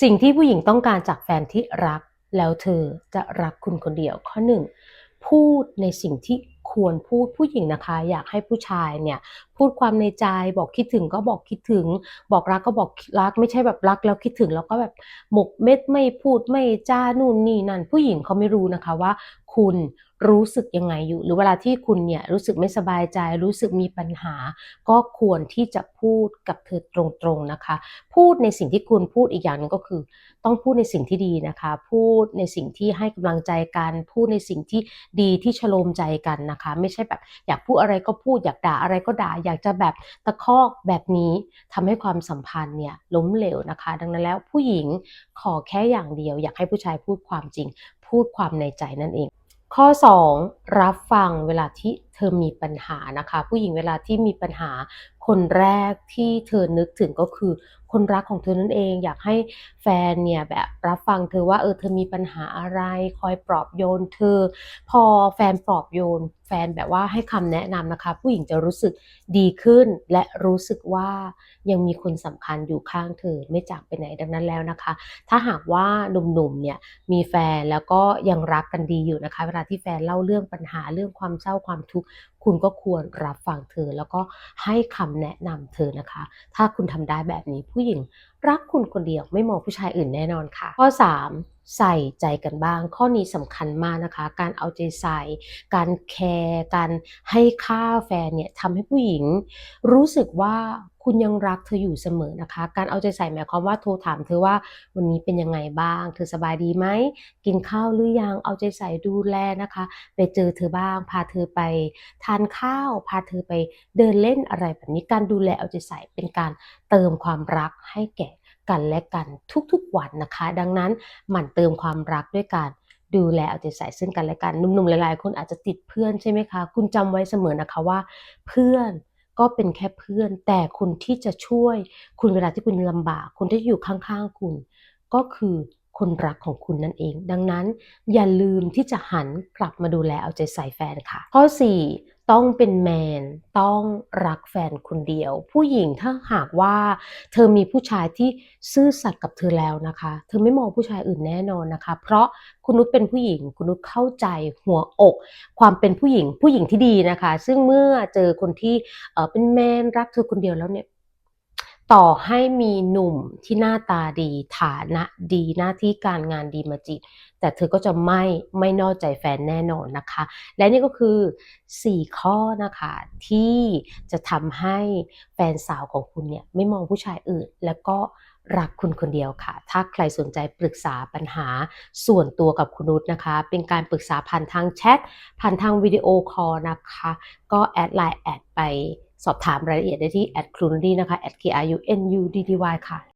สิ่งที่ผู้หญิงต้องการจากแฟนที่รัก แล้วเธอจะรักคุณคนเดียวข้อหนึ่งพูดในสิ่งที่ควรพูดผู้หญิงนะคะ อยากให้ผู้ชายเนี่ย พูดความในใจ บอกคิดถึงก็บอกคิดถึง บอกรักก็บอกรัก ไม่ใช่แบบรักแล้วคิดถึงแล้วก็แบบหมกเม็ดไม่พูดไม่จ้านู่นนี่นั่นผู้หญิงเขาไม่รู้นะคะว่า คุณรู้สึกยังไงอยู่ หรือเวลาที่คุณเนี่ยรู้สึกไม่สบายใจ รู้สึกมีปัญหา ก็ควรที่จะพูดกับเธอตรงๆนะคะ พูดในสิ่งที่คุณพูดอีกอย่างหนึ่งก็คือ ต้องพูดในสิ่งที่ดีนะคะ พูดในสิ่งที่ให้กำลังใจกันพูดในสิ่งที่ดีที่ชโลมใจกันนะคะ ไม่ใช่แบบ อยากพูดอะไรก็พูดอยากด่าอะไรก็ด่าอยากจะแบบตะคอกแบบนี้ทำให้ความสัมพันธ์เนี่ยล้มเหลวนะคะ ดังนั้นแล้วผู้หญิงขอแค่อย่างเดียว อยากให้ผู้ชายพูดความจริง พูดความในใจนั่นเอง ข้อ 2 รับฟังเวลาที่ ธอมีปัญหานะคะ ผู้หญิงเวลาที่มีปัญหาคนแรกที่เธอนึกถึงก็คือคนรักของเธอนั่นเอง อยากให้แฟนเนี่ยแบบรับฟังเธอว่าเออเธอมีปัญหาอะไร คอยปลอบโยนเธอ พอแฟนปลอบโยน แฟนแบบว่าให้คำแนะนำนะคะ ผู้หญิงจะรู้สึกดีขึ้น และรู้สึกว่ายังมีคนสำคัญอยู่ข้างเธอไม่จากไปไหนดังนั้นแล้วนะคะ ถ้าหากว่าหนุ่มๆเนี่ยมีแฟนแล้วก็ยังรักกันดีอยู่นะคะ เวลาที่แฟนเล่าเรื่องปัญหาเรื่องความเศร้าความทุกข์คุณก็ควรรับฟังเธอแล้วก็ให้คำแนะนำเธอนะคะ ถ้าคุณทำได้แบบนี้ผู้หญิง รักคุณคนเดียวไม่มองผู้ชายอื่นแน่นอนค่ะ ข้อ 3 ใส่ใจกันบ้าง ข้อนี้สำคัญมากนะคะ การเอาใจใส่ การแคร์การให้ค่าแฟนเนี่ยทำให้ผู้หญิง รู้สึกว่าคุณยังรักเธออยู่เสมอนะคะ การเอาใจใส่หมายความว่าโทรถามเธอว่าวันนี้เป็นยังไงบ้าง เธอสบายดีไหม กินข้าวหรือยัง เอาใจใส่ดูแลนะคะ ไปเจอเธอบ้าง พาเธอไปทานข้าว พาเธอไปเดินเล่นอะไรแบบนี้ การดูแลเอาใจใส่เป็นการเติมความรักให้แก่ กันและกันทุกๆวันนะคะ ดังนั้นหมั่นเติมความรักด้วยการดูแลเอาใจใส่ซึ่งกันและกันหนุ่มๆหลายๆ คนอาจจะติดเพื่อนใช่ไหมคะ คุณจำไว้เสมอนะคะว่า เพื่อนก็เป็นแค่เพื่อน แต่คนที่จะช่วย คุณเวลาที่คุณลำบาก คนที่อยู่ข้างๆคุณ ก็คือ คนรักของคุณนั่นเอง ดังนั้นอย่าลืมที่จะหันกลับมาดูแลเอาใจใส่แฟนค่ะ ข้อ 4ต้องเป็นแมน ต้องรักแฟนคนเดียว ผู้หญิงถ้าหากว่าเธอมีผู้ชายที่ซื่อสัตย์กับเธอแล้วนะคะ เธอไม่มองผู้ชายอื่นแน่นอนนะคะ เพราะคุณนุชเป็นผู้หญิง คุณนุชเข้าใจหัวอก ความเป็นผู้หญิงผู้หญิงที่ดีนะคะ ซึ่งเมื่อเจอคนที่เเป็นแมนรักเธอคนเดียวแล้วเนี่ย ต่อให้มีหนุ่มที่หน้าตาดี ฐานะดีหน้าที่การงานดีมาจีบแต่เธอก็จะไม่ไม่นอกใจแฟนแน่นอนนะคะ และนี่ก็คือ 4 ข้อนะคะที่จะทำให้แฟนสาวของคุณเนี่ยไม่มองผู้ชายอื่น แล้วก็รักคุณคนเดียวค่ะ ถ้าใครสนใจปรึกษาปัญหาส่วนตัวกับคุณนุชนะคะ เป็นการปรึกษาผ่านทางแชทผ่านทางวิดีโอคอลนะคะ ก็แอดไลน์แอดไป สอบถามรายละเอียดได้ที่แอดครูนดีนะคะ at k r u n u d d y ค่ะ